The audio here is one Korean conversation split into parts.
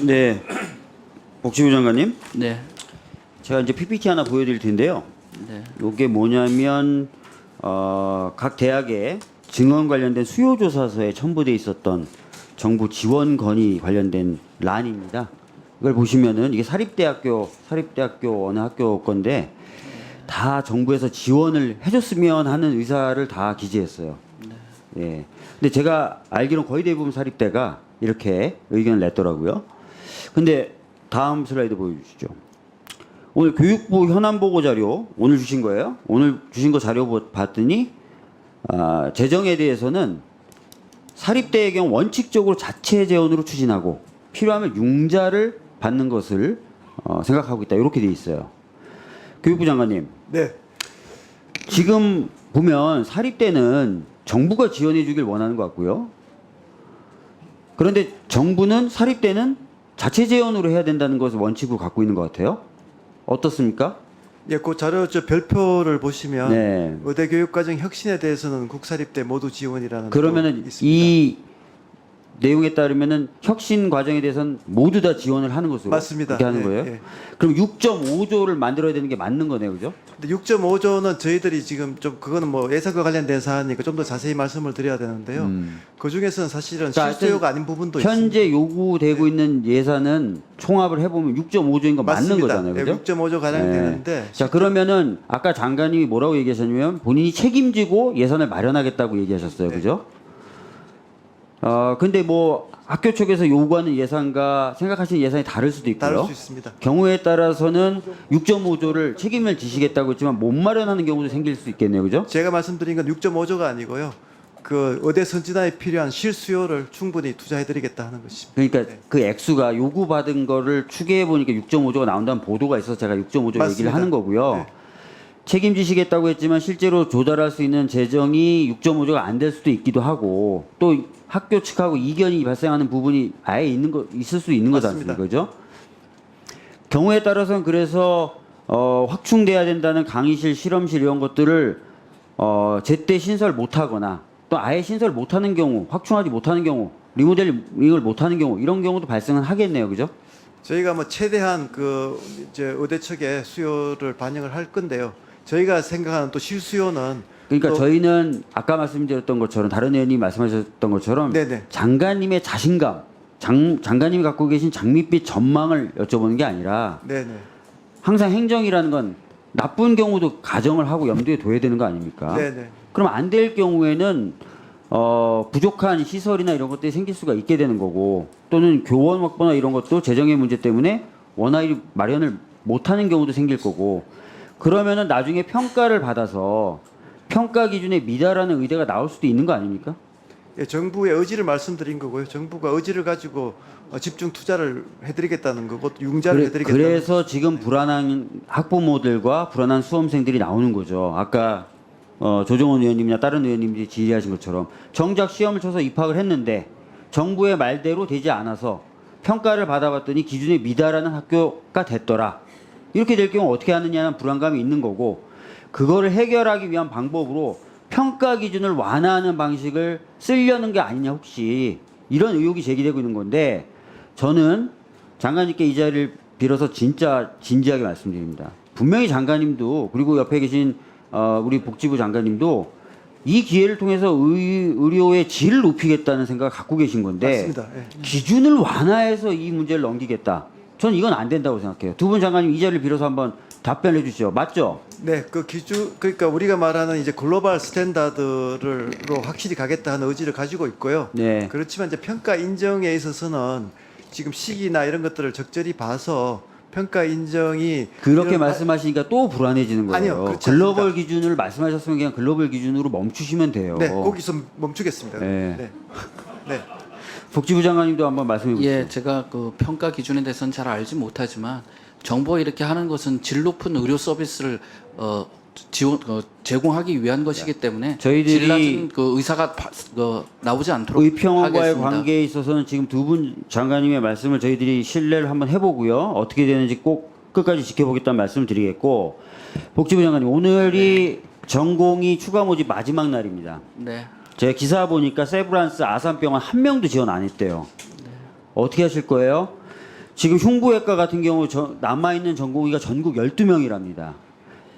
네. 복지부 장관님, 네. 제가 이제 PPT 하나 보여드릴 텐데요. 네. 이게 뭐냐면 어, 각 대학의 증원 관련된 수요 조사서에 첨부돼 있었던 정부 지원 건의 관련된 란입니다. 이걸 보시면은 이게 사립대학교 사립대학교 어느 학교 건데 다 정부에서 지원을 해줬으면 하는 의사를 다 기재했어요. 예. 근데 제가 알기로는 거의 대부분 사립대가 이렇게 의견을 냈더라고요. 근데 다음 슬라이드 보여주시죠. 오늘 교육부 현안 보고 자료 오늘 주신 거예요. 오늘 주신 거 자료 보- 봤더니 아, 재정에 대해서는 사립대의 경우 원칙적으로 자체 재원으로 추진하고 필요하면 융자를 받는 것을 어, 생각하고 있다. 이렇게 돼 있어요. 교육부 장관님, 네, 지금 보면 사립대는 정부가 지원해 주길 원하는 것 같고요. 그런데 정부는 사립대는 자체 재원으로 해야 된다는 것을 원칙으로 갖고 있는 것 같아요. 어떻습니까? 예, 그 자료 저 별표를 보시면 네. 의대 교육 과정 혁신에 대해서는 국사립대 모두 지원이라는 그러면은. 이 내용에 따르면은 혁신 과정에 대해서는 모두 다 지원을 하는 것으로 맞습니다. 그렇게 하는 예, 거예요. 예. 그럼 6.5조를 만들어야 되는 게 맞는 거네요, 그죠? 근데 6.5조는 저희들이 지금 좀 그거는 뭐 예산과 관련된 사안이니까 좀 더 자세히 말씀을 드려야 되는데요. 그 중에서는 사실은 음. 그러니까 실수요가 아닌 부분도 있습니다. 네. 현재 요구되고 있는 예산은 총합을 해보면 6.5조인 거 맞는 맞습니다. 거잖아요, 예, 그죠? 6.5조 가량 네. 되는데 자 그러면은 아까 장관님이 뭐라고 얘기하셨냐면 본인이 책임지고 예산을 마련하겠다고 얘기하셨어요, 네. 그죠? 어 근데 뭐 학교 측에서 요구하는 예산과 생각하시는 예산이 다를 수도 있고요. 다를 수 있습니다. 경우에 따라서는 6.5조를 책임을 지시겠다고 했지만 못 마련하는 경우도 생길 수 있겠네요, 그죠? 제가 말씀드린 건 6.5조가 아니고요. 그 의대 선진화에 필요한 실수요를 충분히 투자해드리겠다 하는 것입니다. 그러니까 네. 그 액수가 요구받은 거를 추계해 보니까 6.5조가 나온다는 보도가 있어서 제가 6.5조 얘기를 맞습니다. 하는 거고요. 네. 책임지시겠다고 했지만 실제로 조달할 수 있는 재정이 6.5조가 안 될 수도 있기도 하고 또 학교 측하고 이견이 발생하는 부분이 아예 있는 거 있을 수 있는 거지. 않습니까? 그죠? 경우에 따라서는 그래서 어, 확충돼야 된다는 강의실, 실험실 이런 것들을 어, 제때 신설 못하거나 또 아예 신설 못하는 경우, 확충하지 못하는 경우, 리모델링을 못하는 경우 이런 경우도 발생은 하겠네요, 그죠? 저희가 뭐 최대한 그 이제 의대 측의 수요를 반영을 할 건데요. 저희가 생각하는 또 실수요는 그러니까 또- 저희는 아까 말씀드렸던 것처럼 다른 의원님 말씀하셨던 것처럼 네네. 장관님의 자신감, 장, 장관님이 갖고 계신 장밋빛 전망을 여쭤보는 게 아니라 네네 항상 행정이라는 건 나쁜 경우도 가정을 하고 염두에 둬야 되는 거 아닙니까? 네네 그럼 안 될 경우에는 어, 부족한 시설이나 이런 것들이 생길 수가 있게 되는 거고 또는 교원 확보나 이런 것도 재정의 문제 때문에 원활히 마련을 못하는 경우도 생길 거고 그러면은 나중에 평가를 받아서 평가 기준에 미달하는 의대가 나올 수도 있는 거 아닙니까? 예, 정부의 의지를 말씀드린 거고요. 정부가 의지를 가지고 어, 집중 투자를 해드리겠다는 거고 또 융자를 그래, 해드리겠다는 그래서 지금 불안한 학부모들과 불안한 수험생들이 나오는 거죠. 아까 어, 조정원 의원님이나 다른 의원님들이 질의하신 것처럼 정작 시험을 쳐서 입학을 했는데 정부의 말대로 되지 않아서 평가를 받아봤더니 기준에 미달하는 학교가 됐더라. 이렇게 될 경우 어떻게 하느냐는 불안감이 있는 거고 그거를 해결하기 위한 방법으로 평가 기준을 완화하는 방식을 쓰려는 게 아니냐 혹시 이런 의혹이 제기되고 있는 건데 저는 장관님께 이 자리를 빌어서 진짜 진지하게 말씀드립니다. 분명히 장관님도 그리고 옆에 계신 어, 우리 복지부 장관님도 이 기회를 통해서 의, 의료의 질을 높이겠다는 생각을 갖고 계신 건데 맞습니다. 예. 기준을 완화해서 이 문제를 넘기겠다. 전 이건 안 된다고 생각해요. 두 분 장관님 이 자리를 빌어서 한번 답변해 주시죠. 맞죠? 네, 그 기준 그러니까 우리가 말하는 이제 글로벌 스탠다드를로 확실히 가겠다 하는 의지를 가지고 있고요. 네. 그렇지만 이제 평가 인정에 있어서는 지금 시기나 이런 것들을 적절히 봐서 평가 인정이 그렇게 이런- 말씀하시니까 또 불안해지는 거예요. 아니요, 글로벌 기준을 말씀하셨으면 그냥 글로벌 기준으로 멈추시면 돼요. 네, 거기서 멈추겠습니다. 네. 네. 네. 복지부 장관님도 한번 말씀해 주시죠. 예, 제가 그 평가 기준에 대해서는 잘 알지 못하지만 정부가 이렇게 하는 것은 질 높은 의료 서비스를 어, 지원 어, 제공하기 위한 것이기 때문에 저희들이 질 낮은 그 의사가 파- 그, 나오지 않도록 의평원과의 하겠습니다. 관계에 있어서는 지금 두 분 장관님의 말씀을 저희들이 신뢰를 한번 해보고요. 어떻게 되는지 꼭 끝까지 지켜보겠다는 말씀 드리겠고 복지부 장관님 오늘이 전공이 추가 모집 마지막 날입니다. 네. 제가 기사 보니까 세브란스 아산병원 한 명도 지원 안 했대요. 어떻게 하실 거예요? 지금 흉부외과 같은 경우 저, 남아있는 전공의가 전국 12명이랍니다.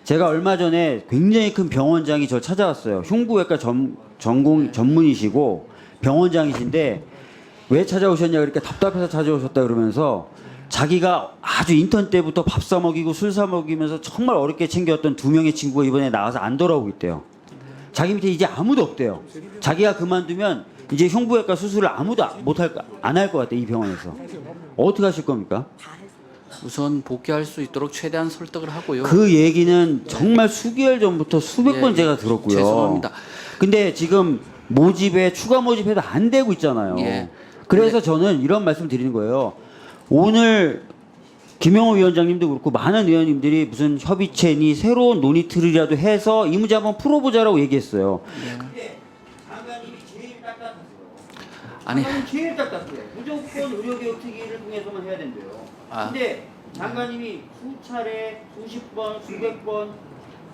제가 얼마 전에 굉장히 큰 병원장이 저 찾아왔어요. 흉부외과 전, 전공 전문이시고 병원장이신데 왜 찾아오셨냐 그러니까 답답해서 찾아오셨다 그러면서 자기가 아주 인턴 때부터 밥 사 먹이고 술 사 먹이면서 정말 어렵게 챙겼던 두 명의 친구가 이번에 나와서 안 돌아오고 있대요. 자기 밑에 이제 아무도 없대요. 자기가 그만두면 이제 흉부외과 수술을 아무도 못할 안할 것 같대 이 병원에서. 어떻게 하실 겁니까? 우선 복귀할 수 있도록 최대한 설득을 하고요. 그 얘기는 정말 수개월 전부터 수백 예, 번 제가 들었고요. 죄송합니다. 근데 지금 모집에 추가 모집해도 안 되고 있잖아요. 예. 그래서 저는 이런 말씀 드리는 거예요. 오늘 김영호 위원장님도 그렇고 많은 의원님들이 무슨 협의체니 새로운 논의 틀이라도 해서 이 문제 한번 풀어보자라고 얘기했어요. 근데 장관님이 제일 딱딱하세요. 아니. 장관님 제일 딱딱해요. 무조건 의료개혁 특위를 통해서만 해야 된대요. 아. 근데 장관님이 수차례, 수십 번, 수백 번,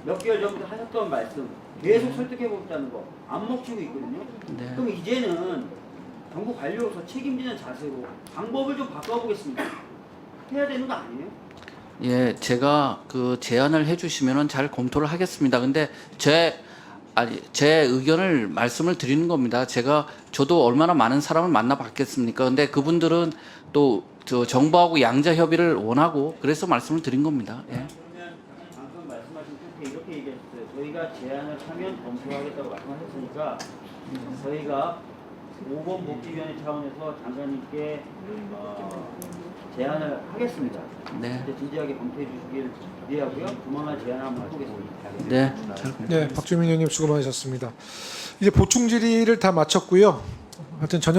몇 개월 전부터 하셨던 말씀 계속 설득해 보겠다는 거 안 먹히고 있거든요. 네. 그럼 이제는 정부 관료로서 책임지는 자세로 방법을 좀 바꿔보겠습니다. 해야 되는 거 아니에요? 예, 제가 그 제안을 해주시면은 잘 검토를 하겠습니다. 근데 제 아니 제 의견을 말씀을 드리는 겁니다. 제가 저도 얼마나 많은 사람을 만나봤겠습니까? 근데 그분들은 또 저 정부하고 양자 협의를 원하고 그래서 말씀을 드린 겁니다. 예. 그러면 방금 말씀하신 끝에 이렇게 얘기하셨어요. 저희가 제안을 하면 검토하겠다고 말씀하셨으니까 저희가 5번 복지위원회 차원에서 장관님께 어, 제안을 하겠습니다. 네. 진지하게 검토해 주시길 기대하고요. 조만간 제안 한번 해보겠습니다. 네. 잘 네, 박주민 의원님 수고 많으셨습니다. 이제 보충 질의를 다 마쳤고요. 하여튼 저녁